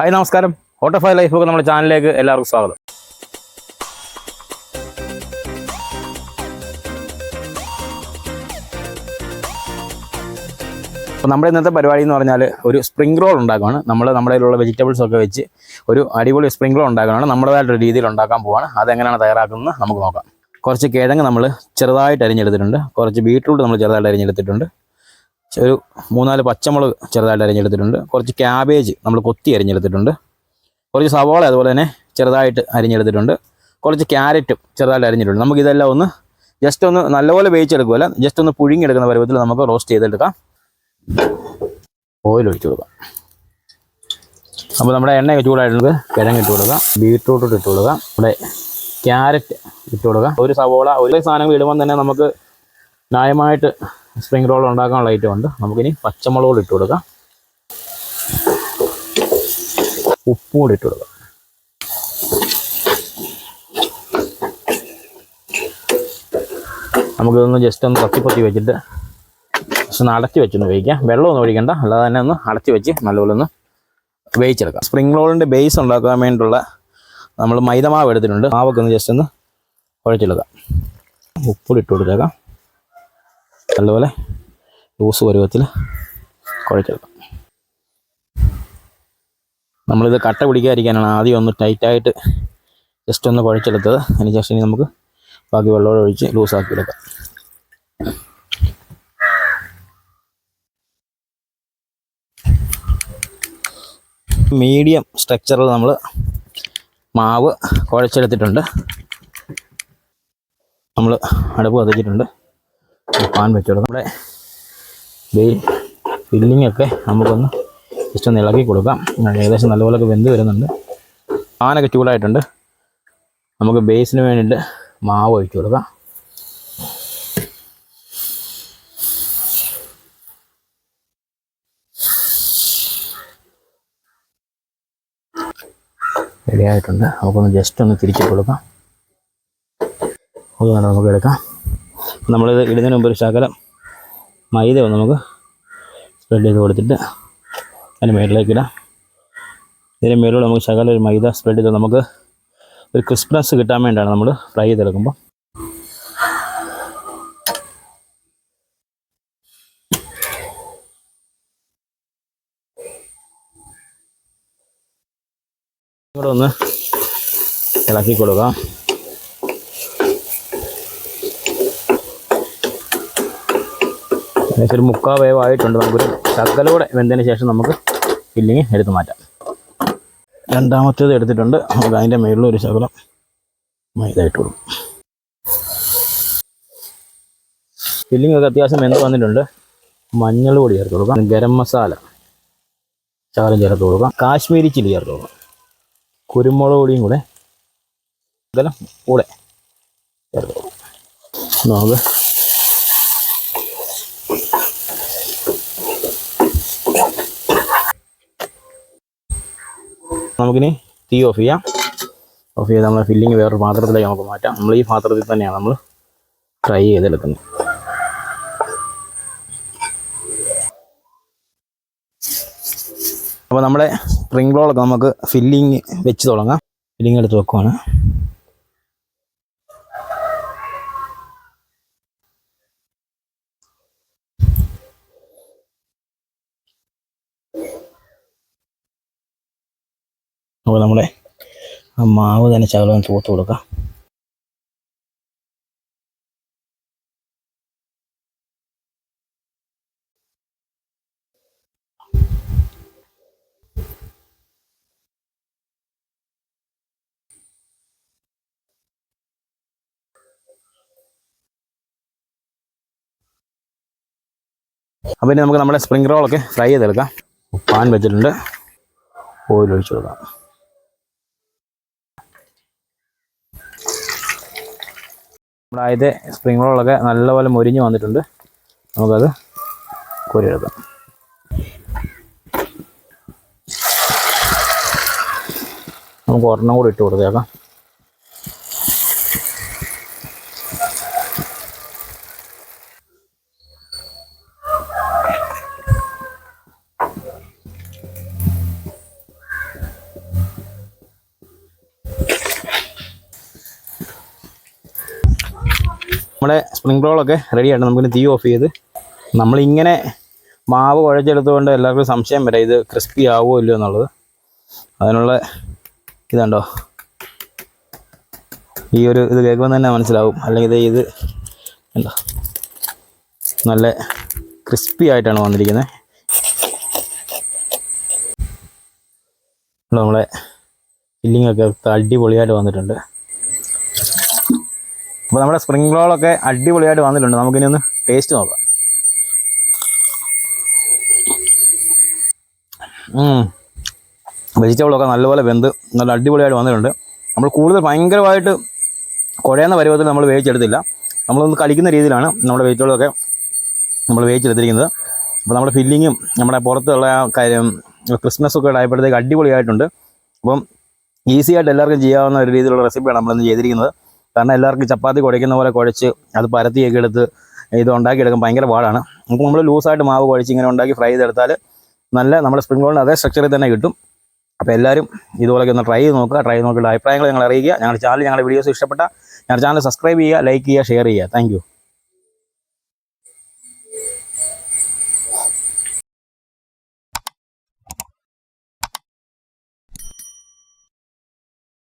Hi നമസ്കാരം. ഓട്ടോഫൈ life ഒക്കെ നമ്മുടെ ചാനലിലേക്ക് എല്ലാവർക്കും സ്വാഗതം. അപ്പോൾ നമ്മുടെ ഇന്നത്തെ പരിപാടി എന്ന് പറഞ്ഞാൽ ഒരു സ്പ്രിംഗ് റോൾ ഉണ്ടാക്കുകയാണ് നമ്മൾ നമ്മുടെ കയ്യിലുള്ള വെജിറ്റബിൾസ് ഒക്കെ വെച്ച് ഒരു അടിപൊളി സ്പ്രിംഗ് റോൾ ഉണ്ടാക്കുകയാണ് നമ്മുടേതായിട്ടൊരു രീതിയിൽ ഉണ്ടാക്കാൻ പോവാണ്. അതെങ്ങനെയാണ് തയ്യാറാക്കുന്നത് നമുക്ക് നോക്കാം. കുറച്ച് കിഴങ്ങ് നമ്മൾ ചെറുതായിട്ട് അരിഞ്ഞെടുത്തിട്ടുണ്ട്. കുറച്ച് ബീട്രൂട്ട് നമ്മൾ ചെറുതായിട്ട് അരിഞ്ഞെടുത്തിട്ടുണ്ട്. ഒരു മൂന്നാൽ പച്ചമുളക് ചെറുതായിട്ട് അരിഞ്ഞെടുത്തിട്ടുണ്ട്. കുറച്ച് ക്യാബേജ് നമ്മൾ കൊത്തി അരിഞ്ഞെടുത്തിട്ടുണ്ട്. കുറച്ച് സവാള അതുപോലെ തന്നെ ചെറുതായിട്ട് അരിഞ്ഞെടുത്തിട്ടുണ്ട്. കുറച്ച് ക്യാരറ്റും ചെറുതായിട്ട് അരിഞ്ഞിട്ടുണ്ട്. നമുക്ക് ഇതെല്ലാം ഒന്ന് ജസ്റ്റ് ഒന്ന് നല്ലപോലെ വേവിച്ചെടുക്കുമല്ല ജസ്റ്റ് ഒന്ന് പുഴുങ്ങിയെടുക്കുന്ന പരുവത്തിൽ നമുക്ക് റോസ്റ്റ് ചെയ്തെടുക്കാം. ഓയിൽ ഒഴിച്ചു കൊടുക്കാം. അപ്പോൾ നമ്മുടെ എണ്ണ ചൂടായിട്ടുണ്ട്. കിഴങ്ങ് ഇട്ട് കൊടുക്കാം. ബീട്രൂട്ട് ഇട്ട് കൊടുക്കാം. നമ്മുടെ ക്യാരറ്റ് ഇട്ട് കൊടുക്കാം. ഒരു സവോള ഒരു സാധനങ്ങൾ ഇടുമ്പോൾ തന്നെ നമുക്ക് ന്യായമായിട്ട് സ്പ്രിംഗ് റോൾ ഉണ്ടാക്കാനുള്ള ഐറ്റം ഉണ്ട്. നമുക്കിനി പച്ചമുളക് ഇട്ട് കൊടുക്കാം. ഉപ്പും കൂടി ഇട്ട് കൊടുക്കാം. നമുക്കിതൊന്ന് ജസ്റ്റ് ഒന്ന് തത്തിപ്പൊത്തി വെച്ചിട്ട് ജസ്റ്റ് ഒന്ന് അടച്ച് വെച്ചൊന്ന് വേവിക്കാം. വെള്ളമൊന്നും ഒഴിക്കണ്ട. അല്ലാതെ തന്നെ ഒന്ന് അടച്ച് വെച്ച് നല്ലപോലെ ഒന്ന് വേവിച്ചെടുക്കാം. സ്പ്രിംഗ് റോളിന്റെ ബേസ് ഉണ്ടാക്കാൻ വേണ്ടിയിട്ടുള്ള നമ്മൾ മൈദമാവ് എടുത്തിട്ടുണ്ട്. മാവൊക്കെ ഒന്ന് ജസ്റ്റ് ഒന്ന് കുഴച്ചെടുക്കാം. ഉപ്പുകൂടി ഇട്ട് കൊടുത്തേക്കാം. നല്ലപോലെ ലൂസ് പരുവത്തിൽ കുഴച്ചെടുക്കാം നമ്മളിത് കട്ട പിടിക്കാതിരിക്കാനാണ് ആദ്യം ഒന്ന് ടൈറ്റായിട്ട് ജസ്റ്റ് ഒന്ന് കുഴച്ചെടുത്തത് അതിന് ശേഷം ഇനി നമുക്ക് ബാക്കി വെള്ളം ഒഴിച്ച് ലൂസാക്കി എടുക്കാം. മീഡിയം സ്ട്രക്ചറിൽ നമ്മൾ മാവ് കുഴച്ചെടുത്തിട്ടുണ്ട്. നമ്മൾ അടുപ്പ് കത്തിച്ചിട്ടുണ്ട് പാൻ വെച്ചു നമ്മുടെ ഫില്ലിംഗ് ഒക്കെ നമുക്കൊന്ന് ജസ്റ്റ് ഒന്ന് ഇളക്കി കൊടുക്കാം. ഏകദേശം നല്ലപോലെയൊക്കെ വെന്ത് വരുന്നുണ്ട്. പാനൊക്കെ ചൂടായിട്ടുണ്ട് നമുക്ക് ബേസിന് വേണ്ടിയിട്ട് മാവ് ഒഴിച്ചു കൊടുക്കാം. റെഡി ആയിട്ടുണ്ട്. നമുക്കൊന്ന് ജസ്റ്റ് ഒന്ന് തിരിച്ചു കൊടുക്കാം. അതുകൊണ്ട് നമുക്ക് എടുക്കാം. നമ്മളിത് ഇടുന്നതിന് മുമ്പ് ഒരു ശകലം മൈദ ഒന്ന് നമുക്ക് സ്പ്രെഡ് ചെയ്ത് കൊടുത്തിട്ട് അതിന് മേളിലേക്ക് ഇടാം. ഇതിന് മേളിലൂടെ നമുക്ക് ശകലം ഒരു മൈദ സ്പ്രെഡ് ചെയ്ത് നമുക്ക് ഒരു ക്രിസ്പ്നെസ് കിട്ടാൻ വേണ്ടിയാണ് നമ്മൾ ഫ്രൈ ചെയ്തെടുക്കുമ്പോൾ ഇവിടെ ഒന്ന് ഇളക്കി കൊടുക്കാം. ഏകദേശം ഒരു മുക്കാൽ വേവായിട്ടുണ്ട് നമുക്കൊരു ശകലൂടെ വെന്തതിന് ശേഷം നമുക്ക് ഫില്ലിങ് എടുത്ത് മാറ്റാം. രണ്ടാമത്തേത് എടുത്തിട്ടുണ്ട്. നമുക്ക് അതിന്റെ മുകളിൽ ഒരു ശകലം മൈദ ഇട്ട് കൊടുക്കും ഫില്ലിംഗ് ഒക്കെ അത്യാവശ്യം വെന്ത് വന്നിട്ടുണ്ട്. മഞ്ഞൾ പൊടി ചേർത്ത് കൊടുക്കാം. ഗരം മസാല ശകലം ചേർത്ത് കൊടുക്കാം. കാശ്മീരി ചില്ലി ചേർത്ത് കൊടുക്കാം. കുരുമുളക് പൊടിയും കൂടെ ഇതെല്ലാം കൂടെ ചേർത്ത് കൊടുക്കാം. നമുക്ക് നമുക്കിനി തീ ഓഫ് ചെയ്യാം. ഓഫ് ചെയ്ത് നമ്മൾ ഫില്ലിങ് വേറൊരു പാത്രത്തിലേക്ക് നമുക്ക് മാറ്റാം. നമ്മൾ ഈ പാത്രത്തിൽ തന്നെയാണ് നമ്മൾ ഫ്രൈ ചെയ്തെടുക്കുന്നത്. അപ്പോൾ നമ്മുടെ സ്പ്രിംഗ് റോളൊക്കെ നമുക്ക് ഫില്ലിങ് വെച്ച് തുടങ്ങാം. ഫില്ലിങ് എടുത്ത് വെക്കുവാണ്. അപ്പോൾ നമ്മുടെ ആ മാവ് തന്നെ ചകലം തൂത്ത് കൊടുക്കാം. അപ്പോൾ ഇനി നമുക്ക് നമ്മുടെ സ്പ്രിംഗ് റോളൊക്കെ ഫ്രൈ ചെയ്തെടുക്കാം. പാൻ വെച്ചിട്ടുണ്ട്. ഓയിൽ ഒഴിച്ചു കൊടുക്കാം. നമ്മുടെ ആദ്യത്തെ സ്പ്രിംഗ് റോളൊക്കെ നല്ലപോലെ മുരിഞ്ഞ് വന്നിട്ടുണ്ട്. നമുക്കത് കോരിയെടുക്കാം. നമുക്ക് ഒരെണ്ണം കൂടി ഇട്ട് കൊടുത്തേക്കാം. നമ്മുടെ സ്പ്രിംഗ് റോളൊക്കെ റെഡിയാണ് നമുക്ക് തീ ഓഫ് ചെയ്ത് നമ്മളിങ്ങനെ മാവ് കുഴച്ചെടുത്തുകൊണ്ട് എല്ലാവർക്കും സംശയം വരാം ഇത് ക്രിസ്പി ആവുമോ ഇല്ലയോ എന്നുള്ളത്. അതിനുള്ള ഇതുണ്ടോ? ഈ ഒരു ഇത് കേൾക്കുമ്പോൾ തന്നെ മനസ്സിലാവും. അല്ലെങ്കിൽ ഇത് എന്താ നല്ല ക്രിസ്പി ആയിട്ടാണ് വന്നിരിക്കുന്നത്. നമ്മളെ ഫില്ലിങ്ങൊക്കെ അടിപൊളിയായിട്ട് വന്നിട്ടുണ്ട്. അപ്പോൾ നമ്മുടെ സ്പ്രിംഗ് റോളൊക്കെ അടിപൊളിയായിട്ട് വന്നിട്ടുണ്ട്. നമുക്കിനി ഒന്ന് ടേസ്റ്റ് നോക്കാം. വെജിറ്റബിളൊക്കെ നല്ലപോലെ വെന്ത് നല്ല അടിപൊളിയായിട്ട് വന്നിട്ടുണ്ട്. നമ്മൾ കൂടുതൽ ഭയങ്കരമായിട്ട് കുഴയുന്ന പരുവത്തിൽ നമ്മൾ വേവിച്ചെടുത്തില്ല. നമ്മളൊന്ന് കളിക്കുന്ന രീതിയിലാണ് നമ്മുടെ വെജിറ്റബിളൊക്കെ നമ്മൾ വേവിച്ചെടുത്തിരിക്കുന്നത്. അപ്പോൾ നമ്മുടെ ഫില്ലിങ്ങും നമ്മുടെ പുറത്തുള്ള കാര്യം ക്രിസ്മസ് ഒക്കെ ആയപ്പോഴത്തേക്ക് അടിപൊളിയായിട്ടുണ്ട്. അപ്പം ഈസിയായിട്ട് എല്ലാവർക്കും ചെയ്യാവുന്ന ഒരു രീതിയിലുള്ള റെസിപ്പിയാണ് നമ്മളിന്ന് ചെയ്തിരിക്കുന്നത്. കാരണം എല്ലാവർക്കും ചപ്പാത്തി കുഴയ്ക്കുന്ന പോലെ കുഴച്ച് അത് പരത്തിയൊക്കെ എടുത്ത് ഇത് ഉണ്ടാക്കിയെടുക്കാൻ ഭയങ്കര പാടാണ്. നമുക്ക് നമ്മൾ ലൂസായിട്ട് മാവ് കുഴച്ച് ഇങ്ങനെ ഉണ്ടാക്കി ഫ്രൈ ചെയ്തെടുത്താൽ നല്ല നമ്മുടെ സ്പ്രിംഗ് റോളിന് അതേ സ്ട്രക്ചറിൽ തന്നെ കിട്ടും. അപ്പോൾ എല്ലാവരും ഇതുപോലെയൊക്കെ ഒന്ന് ട്രൈ ചെയ്ത് നോക്കുക ട്രൈ ചെയ്ത് നോക്കിയിട്ട് അഭിപ്രായങ്ങൾ ഞങ്ങൾ അറിയിക്കുക. ഞങ്ങളുടെ ചാനൽ ഞങ്ങളുടെ വീഡിയോസ് ഇഷ്ടപ്പെട്ടാൽ ഞങ്ങളുടെ ചാനൽ സബ്സ്ക്രൈബ് ചെയ്യുക ലൈക്ക് ചെയ്യുക ഷെയർ ചെയ്യുക. താങ്ക്